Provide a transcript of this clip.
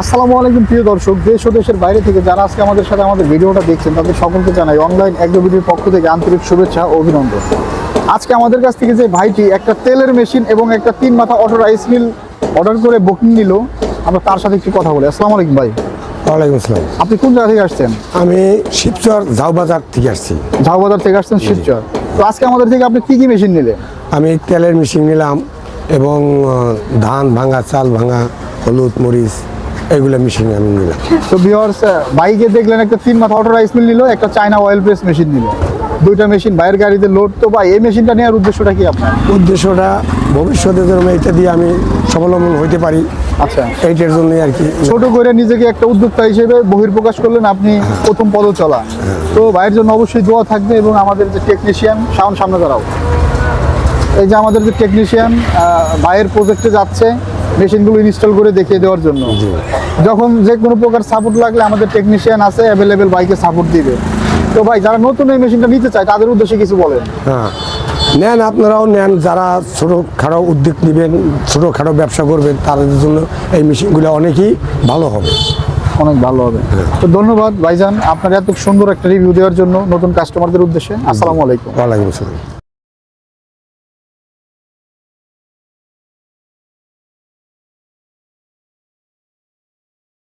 আসসালামু আলাইকুম প্রিয় দর্শক দেশ ও দেশের বাইরে থেকে যারা আজকে আমাদের সাথে আমাদের ভিডিওটা দেখছেন তাদের সকলকে জানাই অনলাইন অ্যাগ্রোভিডির পক্ষ থেকে আন্তরিক শুভেচ্ছা ও অভিনন্দন। আজকে আমাদের কাছ থেকে যে ভাইটি একটা তেলের মেশিন এবং একটা তিন মাথা অটো রাইস মিল অর্ডার করে বুকিং নিল আমরা তার সাথে একটু কথা বলি। আসসালামু আলাইকুম ভাই। ওয়ালাইকুম আসসালাম। আপনি কোন জায়গা থেকে আসছেন? আমি শিবচর ঝাউবাজার থেকে আসছি। ঝাউবাজার থেকে আসছেন শিবচর। তো আজকে আমাদের থেকে আপনি কী কী মেশিন নিলেন? আমি তেলের মেশিন নিলাম এবং ধান ভাঙা চাল ভাঙা হলুদ মরিচ এগুলো মেশিন আমি নিলাম। তো ভিউয়ার্স বাইকে দেখলেন একটা তিন মাথা অটো রাইস মিল নিল একটা চায়না অয়েল প্রেস মেশিন নিল। দুইটা মেশিন বাইরের গাড়িতে লোড তো ভাই এই মেশিনটা নেওয়ার উদ্দেশ্যটা কি আপনার? উদ্দেশ্যটা ভবিষ্যতে যেন এটা দিয়ে আমি স্বাবলম্বন হইতে পারি। আচ্ছা। এইটার জন্যই আর কি। ছোট করে নিজেকে একটা উদ্যোক্তা হিসেবে বহির্প্রকাশ করলেন আপনি প্রথম পদ চলা তো ভাইয়ের জন্য অবশ্যই দোয়া থাকবে এবং আমাদের যে টেকনিশিয়ান সাউন্ড সামনে দাঁড়াও। এই যে আমাদের যে টেকনিশিয়ান ভাইয়ের প্রজেক্টে যাচ্ছে মেশিনগুলো ইনস্টল করে দেখিয়ে দেওয়ার জন্য। যখন যে কোনো প্রকার সাপোর্ট লাগলে আমাদের টেকনিশিয়ান আছে অ্যাভেলেবেল বাইকে সাপোর্ট দিবে। তো ভাই যারা নতুন এই মেশিনটা নিতে চায় তাদের উদ্দেশ্যে কিছু বলেন। হ্যাঁ। নেন আপনারাও নেন যারা ছোটোখাটো উদ্যোগ নেবেন ছোটোখাটো ব্যবসা করবেন তাদের জন্য এই মেশিনগুলো অনেকই ভালো হবে। অনেক ভালো হবে। তো ধন্যবাদ ভাইজান আপনার এত সুন্দর একটা রিভিউ দেওয়ার জন্য নতুন কাস্টমারদের উদ্দেশ্যে। আসসালামু আলাইকুম। ওয়ালাইকুম আসসালাম।